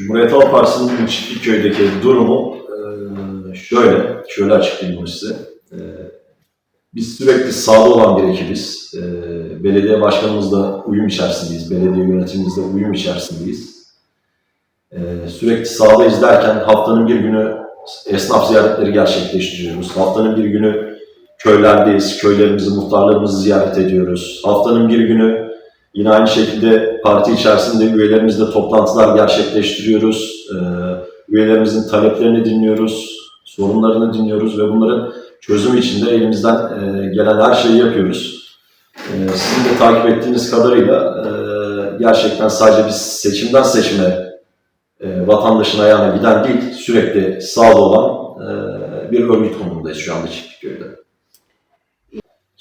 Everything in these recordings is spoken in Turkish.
Cumhuriyet Halk Partisi'nin Çiftlikköy'deki durumu şöyle, şöyle açıklayayım bunu size. Biz sürekli sahada olan bir ekibiz. Belediye başkanımızla uyum içerisindeyiz. Belediye yönetimimizle uyum içerisindeyiz. Sürekli sahada izlerken haftanın bir günü esnaf ziyaretleri gerçekleştiriyoruz. Haftanın bir günü köylerdeyiz. Köylerimizi, muhtarlarımızı ziyaret ediyoruz. Haftanın bir günü Yine aynı şekilde parti içerisinde üyelerimizle toplantılar gerçekleştiriyoruz. Ee, üyelerimizin taleplerini dinliyoruz, sorunlarını dinliyoruz ve bunların çözümü için de elimizden e, gelen her şeyi yapıyoruz. Ee, sizin de takip ettiğiniz kadarıyla e, gerçekten sadece biz seçimden seçime e, vatandaşın ayağına giden değil, sürekli sahada olan bir örgüt konumundayız şu anda Çiftliköy'de.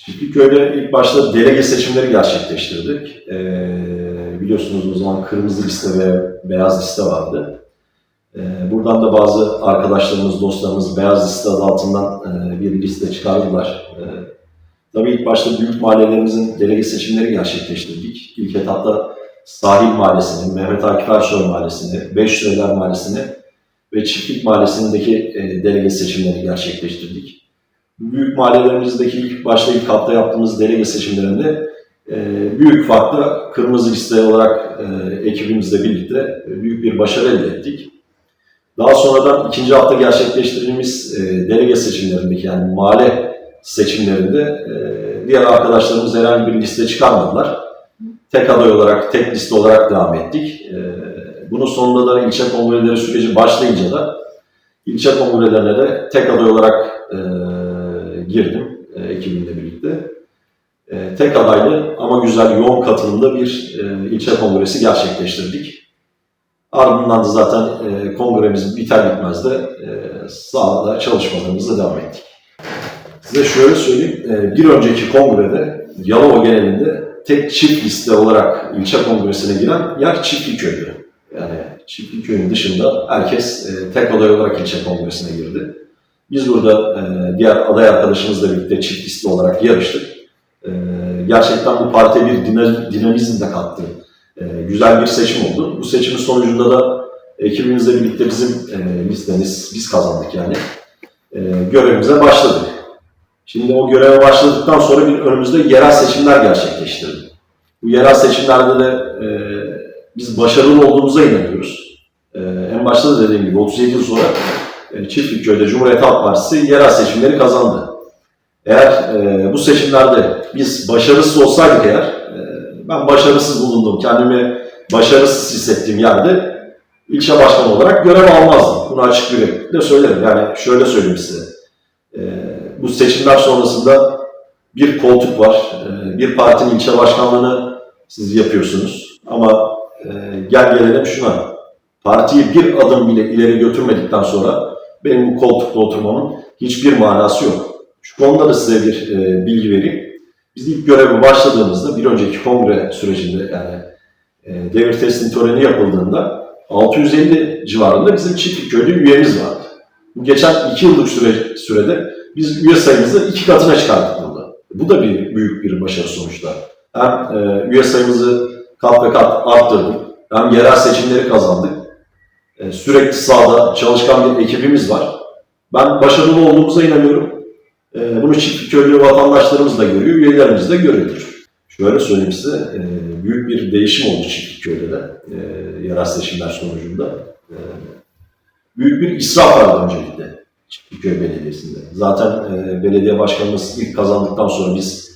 Çiftliköy'de ilk başta delege seçimleri gerçekleştirdik. Ee, biliyorsunuz o zaman kırmızı liste ve beyaz liste vardı. Ee, buradan da bazı arkadaşlarımız, dostlarımız beyaz liste adı altından e, bir liste çıkardılar. Ee, tabii ilk başta büyük mahallelerimizin delege seçimleri gerçekleştirdik. İlk etapta Sahil Mahallesi'ni, Mehmet Akif Ersoy Mahallesi'ni, Beşsüreler Mahallesi'ni ve Çiftlik Mahallesi'ndeki e, delege seçimleri gerçekleştirdik büyük mahallelerimizdeki ilk başta ilk hafta yaptığımız delege seçimlerinde e, büyük farkla kırmızı liste olarak e, ekibimizle birlikte e, büyük bir başarı elde ettik. Daha sonradan ikinci hafta gerçekleştirdiğimiz e, delege seçimlerindeki yani mahalle seçimlerinde e, diğer arkadaşlarımız herhangi bir liste çıkarmadılar. Tek aday olarak, tek liste olarak devam ettik. E, bunun sonunda da ilçe kongreleri süreci başlayınca da ilçe kongrelerine de tek aday olarak e, girdim e, ekibimle birlikte. E, tek adaylı ama güzel yoğun katılımda bir e, ilçe kongresi gerçekleştirdik. Ardından da zaten e, kongremiz biter bitmez de e, sahada çalışmalarımıza devam ettik. Size şöyle söyleyeyim, e, bir önceki kongrede Yalova genelinde tek çift liste olarak ilçe kongresine giren yer Çiftliköy'dü. Yani Çiftliköy'ün dışında herkes e, tek aday olarak ilçe kongresine girdi. Biz burada e, diğer aday arkadaşımızla birlikte çift liste olarak yarıştık. E, gerçekten bu partiye bir dina- dinamizm de kattı. E, güzel bir seçim oldu. Bu seçimin sonucunda da ekibimizle birlikte bizim e, listemiz, biz kazandık yani. E, görevimize başladık. Şimdi o göreve başladıktan sonra bir önümüzde yerel seçimler gerçekleştirdik. Bu yerel seçimlerde de e, biz başarılı olduğumuza inanıyoruz. E, en başta da dediğim gibi 37 yıl sonra e, Çiftlikköy'de Cumhuriyet Halk Partisi yerel seçimleri kazandı. Eğer e, bu seçimlerde biz başarısız olsaydık eğer, e, ben başarısız bulundum, kendimi başarısız hissettiğim yerde ilçe başkanı olarak görev almazdım. Bunu açık yürekli söylerim. Yani şöyle söyleyeyim size. E, bu seçimler sonrasında bir koltuk var. E, bir partinin ilçe başkanlığını siz yapıyorsunuz. Ama e, gel gelelim şuna. Partiyi bir adım bile ileri götürmedikten sonra benim bu koltukta oturmamın hiçbir manası yok. Şu konuda da size bir e, bilgi vereyim. Biz ilk göreve başladığımızda bir önceki kongre sürecinde yani e, devir teslim töreni yapıldığında 650 civarında bizim Çiftlikköy'de üyemiz vardı. Bu geçen iki yıllık süre, sürede biz üye sayımızı iki katına çıkardık burada. Bu da bir büyük bir başarı sonuçta. Hem e, üye sayımızı kat ve kat arttırdık, hem yerel seçimleri kazandık. E, sürekli sahada çalışkan bir ekibimiz var. Ben başarılı olduğumuza inanıyorum. E, bunu Çiftlikköylü vatandaşlarımız da görüyor, üyelerimiz de görüyordur. Şöyle söyleyeyim size, e, büyük bir değişim oldu Çiftlikköy'de de e, yerel seçimler sonucunda. Büyük bir israf vardı öncelikle Çiftlikköy Belediyesi'nde. Zaten belediye başkanımız ilk kazandıktan sonra biz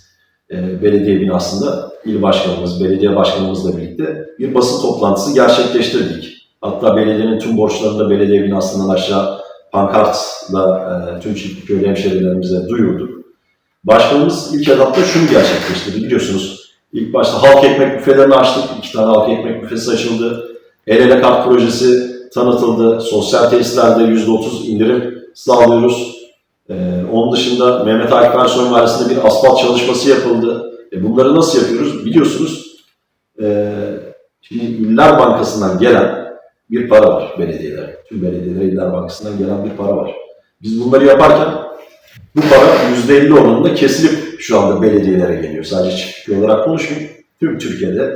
belediye binasında il başkanımız, belediye başkanımızla birlikte bir basın toplantısı gerçekleştirdik. Hatta belediyenin tüm borçlarını da belediye binasından aşağı pankartla e, tüm Çiftlikköylü hemşehrilerimize duyurduk. Başkanımız ilk etapta şunu gerçekleştirdi biliyorsunuz. İlk başta halk ekmek büfelerini açtık. İki tane halk ekmek büfesi açıldı. El ele kart projesi tanıtıldı. Sosyal tesislerde %30 indirim sağlıyoruz. Ee, onun dışında Mehmet Akif Ersoy Mahallesi'nde bir asfalt çalışması yapıldı. E, bunları nasıl yapıyoruz? Biliyorsunuz e, şimdi İller Bankası'ndan gelen bir para var belediyelere. Tüm belediyelere İller Bankası'ndan gelen bir para var. Biz bunları yaparken bu para %50 oranında kesilip şu anda belediyelere geliyor. Sadece çiftlik olarak konuşmayayım. Tüm Türkiye'de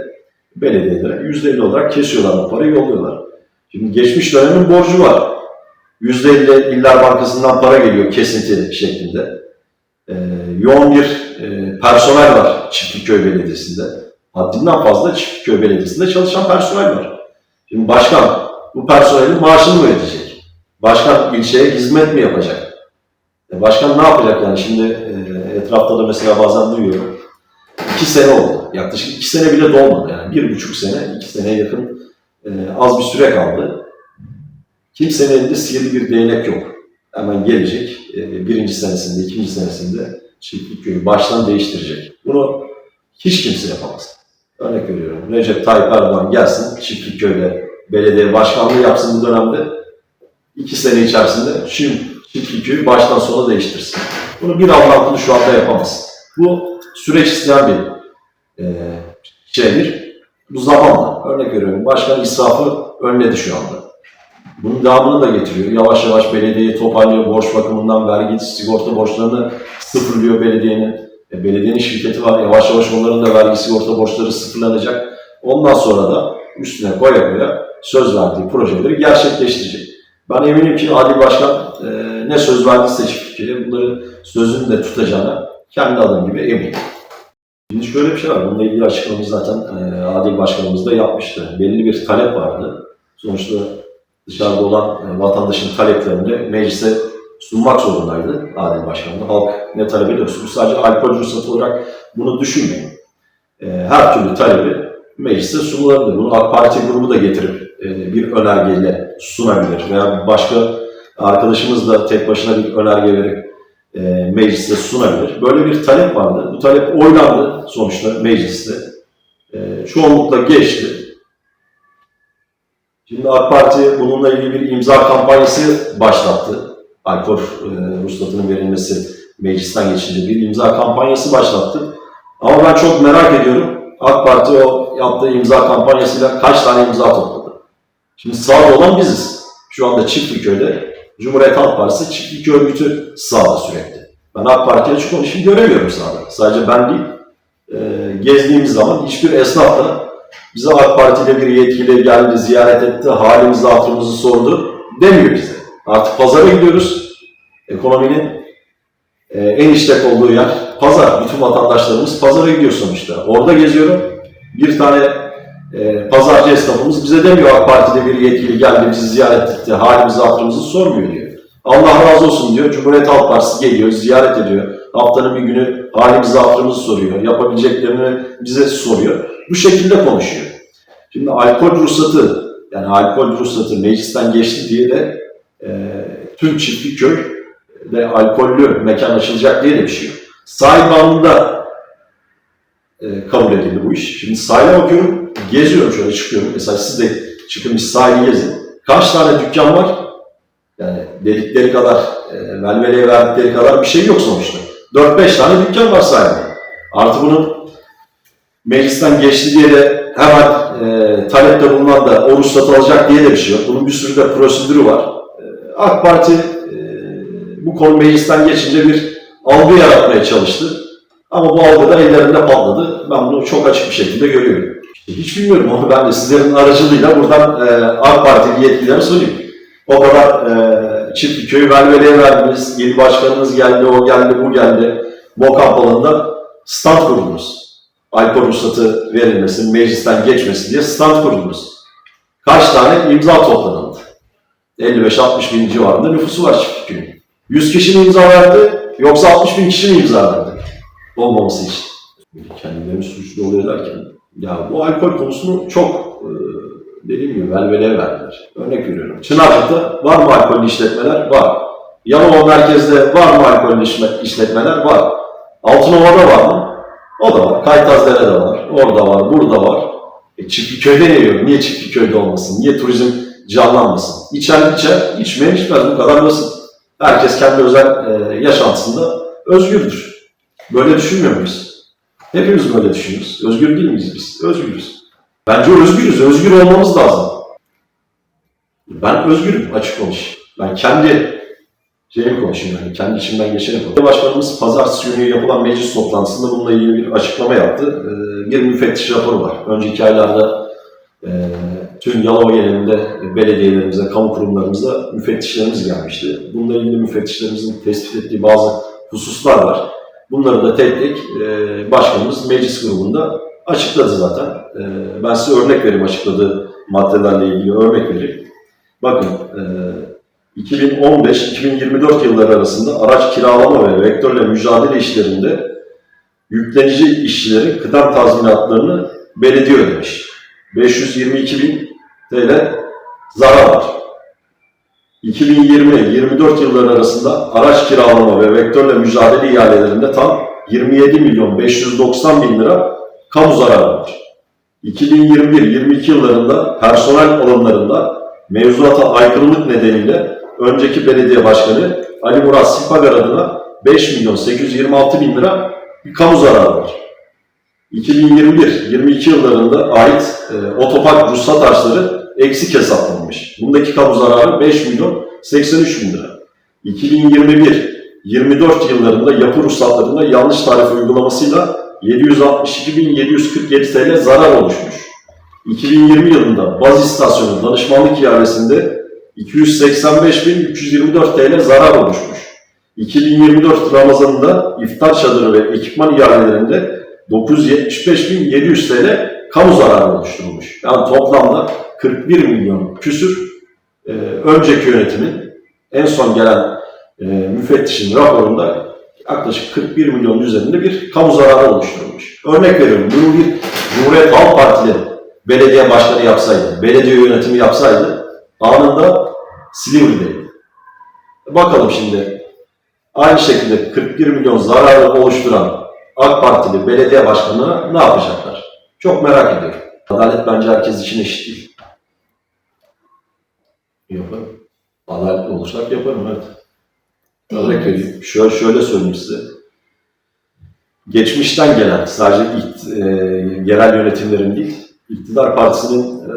belediyelere %50 olarak kesiyorlar bu parayı yolluyorlar. Şimdi geçmiş dönemin borcu var. %50 İller Bankası'ndan para geliyor kesinti şeklinde. Ee, yoğun bir e, personel var Çiftlikköy Belediyesi'nde. Haddinden fazla Çiftlikköy Belediyesi'nde çalışan personel var. Şimdi başkan bu personelin maaşını mı ödeyecek? Başkan ilçeye hizmet mi yapacak? E, başkan ne yapacak yani? Şimdi e, etrafta da mesela bazen duyuyorum. İki sene oldu. Yaklaşık iki sene bile dolmadı. Yani bir buçuk sene, iki seneye yakın e, az bir süre kaldı. Kimsenin elinde sihirli bir değnek yok. Hemen gelecek, birinci senesinde, ikinci senesinde çiftlik köyü baştan değiştirecek. Bunu hiç kimse yapamaz. Örnek veriyorum. Recep Tayyip Erdoğan gelsin, çiftlik köyde belediye başkanlığı yapsın bu dönemde. iki sene içerisinde şu çiftlik köyü baştan sona değiştirsin. Bunu bir kulu şu anda yapamaz. Bu süreç isteyen bir e, şeydir. Bu zamanla. Örnek veriyorum. Başkan israfı önledi şu anda. Bunun devamını da getiriyor. Yavaş yavaş belediyeyi toparlıyor. Borç bakımından vergi, sigorta borçlarını sıfırlıyor belediyenin. E, belediyenin şirketi var. Yavaş yavaş onların da vergi, sigorta borçları sıfırlanacak. Ondan sonra da üstüne koya koya söz verdiği projeleri gerçekleştirecek. Ben eminim ki Adil Başkan e, ne söz verdiyse çiftlikçiye bunların sözünü de tutacağına kendi adım gibi eminim. Şimdi şöyle bir şey var. Bununla ilgili açıklamamız zaten e, Adil Başkanımız da yapmıştı. Belli bir talep vardı. Sonuçta dışarıda olan e, vatandaşın taleplerini meclise sunmak zorundaydı Adil Başkanı. Halk ne talep ediyorsa bu sadece alkol ruhsatı olarak bunu düşünmeyin. E, her türlü talebi meclise sunulabilir. Bunu AK Parti grubu da getirip e, bir önergeyle sunabilir. Veya başka arkadaşımız da tek başına bir önerge verip e, mecliste sunabilir. Böyle bir talep vardı. Bu talep oylandı sonuçta mecliste. E, çoğunlukla geçti. Şimdi AK Parti bununla ilgili bir imza kampanyası başlattı. Alkol e, ruhsatının verilmesi meclisten geçince bir imza kampanyası başlattı. Ama ben çok merak ediyorum. AK Parti o yaptığı imza kampanyasıyla kaç tane imza topladı? Şimdi sağda olan biziz. Şu anda Çiftliköy'de Cumhuriyet Halk Partisi Çiftlik Örgütü sağda sürekli. Ben AK Parti'ye açık konuşayım göremiyorum sağda. Sadece ben değil. E, gezdiğimiz zaman hiçbir esnaf da bize AK Parti'de bir yetkili geldi, ziyaret etti, halimizi, hatırımızı sordu demiyor bize. Artık pazara gidiyoruz. Ekonominin e, en işlek olduğu yer pazar. Bütün vatandaşlarımız pazara gidiyor sonuçta. Orada geziyorum. Bir tane e, pazarcı esnafımız bize demiyor AK Parti'de bir yetkili geldi, bizi ziyaret etti, halimizi, hatırımızı sormuyor diyor. Allah razı olsun diyor. Cumhuriyet Halk Partisi geliyor, ziyaret ediyor. Haftanın bir günü halimizi, hatırımızı soruyor. Yapabileceklerini bize soruyor. Bu şekilde konuşuyor. Şimdi alkol ruhsatı, yani alkol ruhsatı meclisten geçti diye de e, tüm çiftlik köy de alkollü mekan açılacak diye de bir şey yok. Sahil bandında e, kabul edildi bu iş. Şimdi sahile bakıyorum, geziyorum şöyle çıkıyorum. Mesela siz de çıkın bir sahili gezin. Kaç tane dükkan var? Yani dedikleri kadar, e, velveleye verdikleri kadar bir şey yok sonuçta. 4-5 tane dükkan var sahilde. Artı bunun meclisten geçti diye de hemen e, talepte bulunan da o ruhsatı alacak diye de bir şey yok. Bunun bir sürü de prosedürü var. AK Parti e, bu konu meclisten geçince bir algı yaratmaya çalıştı. Ama bu algı da ellerinde patladı. Ben bunu çok açık bir şekilde görüyorum. Hiç bilmiyorum onu ben de sizlerin aracılığıyla buradan e, AK Partili yetkililere söyleyeyim. O kadar e, çiftlik köyü velveleye verdiniz. İl başkanınız geldi, o geldi, bu geldi. Bokap alanında stand kurdunuz. Alkol ruhsatı verilmesin, meclisten geçmesin diye stand kurdunuz. Kaç tane imza toplanıldı? 55-60 bin civarında nüfusu var çiftlik köyün. 100 kişi mi imza verdi yoksa 60 bin kişi mi imza verdi? Olmaması için. Kendilerini suçlu oluyor derken ya bu alkol konusunu çok e, dediğim gibi velveleye verdiler. Örnek veriyorum. Çınarcık'ta var mı alkollü işletmeler? Var. Yanova merkezde var mı alkollü işletmeler? Var. Altınova'da var mı? O da var. Kaytazdere'de var. Orada var. Burada var. E, Çiftliköy'de ne yiyor? Niye Çiftliköy'de olmasın? Niye turizm canlanmasın? İçen içer, içmeyen içmez. Bu kadar basit. Herkes kendi özel e, yaşantısında özgürdür. Böyle düşünmüyor muyuz? Hepimiz böyle düşünüyoruz. Özgür değil miyiz biz? Özgürüz. Bence özgürüz. Özgür olmamız lazım. Ben özgürüm açık konuş. Ben kendi şeyimi konuşayım yani kendi içimden geçeni konuşayım. Başkanımız pazartesi günü yapılan meclis toplantısında bununla ilgili bir açıklama yaptı. Ee, bir müfettiş raporu var. Önceki aylarda e, tüm Yalova genelinde belediyelerimize, kamu kurumlarımıza müfettişlerimiz gelmişti. Bununla ilgili müfettişlerimizin tespit ettiği bazı hususlar var. Bunları da tek tek e, başkanımız meclis grubunda açıkladı zaten. E, ben size örnek vereyim açıkladığı maddelerle ilgili örnek vereyim. Bakın e, 2015-2024 yılları arasında araç kiralama ve vektörle mücadele işlerinde yüklenici işçilerin kıdem tazminatlarını belediye ödemiş. 522 bin TL zarar var. 2020-24 yılları arasında araç kiralama ve vektörle mücadele ihalelerinde tam 27 milyon 590 bin lira kamu zararı var. 2021-22 yıllarında personel alımlarında mevzuata aykırılık nedeniyle önceki belediye başkanı Ali Murat Sipagar adına 5 milyon 826 bin lira bir kamu zararı var. 2021-22 yıllarında ait e, otopark ruhsat harçları eksik hesaplanmış. Bundaki kamu zararı 5 milyon 83 bin lira. 2021-24 yıllarında yapı ruhsatlarında yanlış tarif uygulamasıyla 762.747 TL zarar oluşmuş. 2020 yılında baz istasyonu danışmanlık ihalesinde 285.324 TL zarar oluşmuş. 2024 Ramazan'ında iftar çadırı ve ekipman ihalelerinde 975.700 TL kamu zararı oluşturulmuş. Yani toplamda 41 milyon küsür e, önceki yönetimin en son gelen e, müfettişin raporunda yaklaşık 41 milyon üzerinde bir kamu zararı oluşturulmuş. Örnek veriyorum bunu bir Cumhuriyet Halk Partili belediye başkanı yapsaydı, belediye yönetimi yapsaydı anında Silivri'deydi. Bakalım şimdi aynı şekilde 41 milyon zararı oluşturan AK Partili belediye başkanına ne yapacaklar? Çok merak ediyorum. Adalet bence herkes için eşit değil. Yaparım. Adaletli olursak yaparım evet. Örnek vereyim. Şöyle, şöyle söyleyeyim size. Geçmişten gelen sadece ikt, e, yerel yönetimlerin değil, iktidar partisinin e,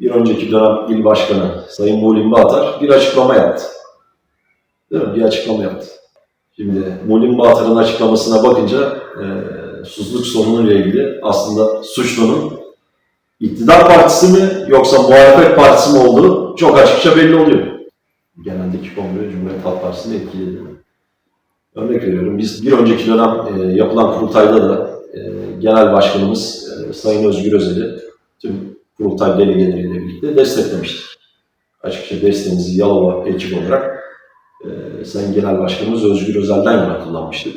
bir önceki dönem il başkanı Sayın Muğlim Bağatar bir açıklama yaptı. Değil mi? Bir açıklama yaptı. Şimdi Muğlim Bağatar'ın açıklamasına bakınca e, susuzluk sorunuyla ilgili aslında suçlunun iktidar partisi mi yoksa muhalefet partisi mi olduğu çok açıkça belli oluyor. Geneldeki kongre Cumhuriyet Halk Partisi'ni etkiledi. Örnek veriyorum, biz bir önceki dönem e, yapılan kurultayda da e, genel başkanımız e, Sayın Özgür Özel'i tüm kurultay delegeleriyle birlikte desteklemiştik. Açıkça desteğimizi Yalova ekip olarak e, Sayın Genel Başkanımız Özgür Özel'den yana kullanmıştık.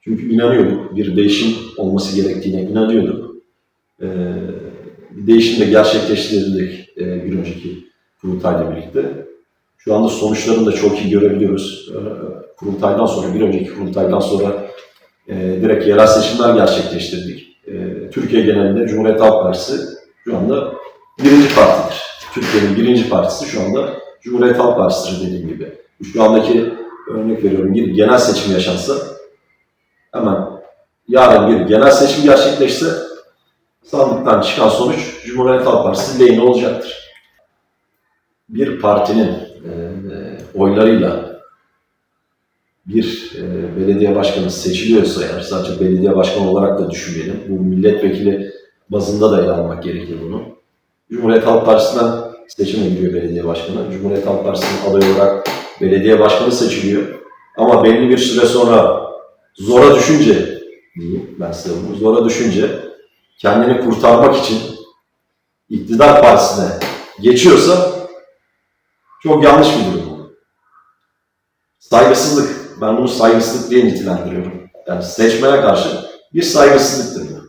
Çünkü inanıyorduk, bir değişim olması gerektiğine inanıyorduk. E, bir değişim de gerçekleştirildik e, bir önceki kurultayla birlikte. Şu anda sonuçlarını da çok iyi görebiliyoruz. E, kurultaydan sonra, bir önceki kurultaydan sonra e, direkt yerel seçimler gerçekleştirdik. E, Türkiye genelinde Cumhuriyet Halk Partisi şu anda birinci partidir. Türkiye'nin birinci partisi şu anda Cumhuriyet Halk Partisi'dir dediğim gibi. Şu andaki örnek veriyorum bir genel seçim yaşansa hemen yarın bir genel seçim gerçekleşse sandıktan çıkan sonuç Cumhuriyet Halk Partisi lehine olacaktır. Bir partinin e, oylarıyla bir e, belediye başkanı seçiliyorsa eğer sadece belediye başkanı olarak da düşünmeyelim. Bu milletvekili bazında da ele almak gerekir bunu. Cumhuriyet Halk Partisi'nden seçime giriyor belediye başkanı. Cumhuriyet Halk Partisi'nin aday olarak belediye başkanı seçiliyor. Ama belli bir süre sonra zora düşünce diyeyim ben size bunu zora düşünce kendini kurtarmak için iktidar partisine geçiyorsa çok yanlış bir durum. bu. Saygısızlık. Ben bunu saygısızlık diye nitelendiriyorum. Yani seçmene karşı bir saygısızlıktır.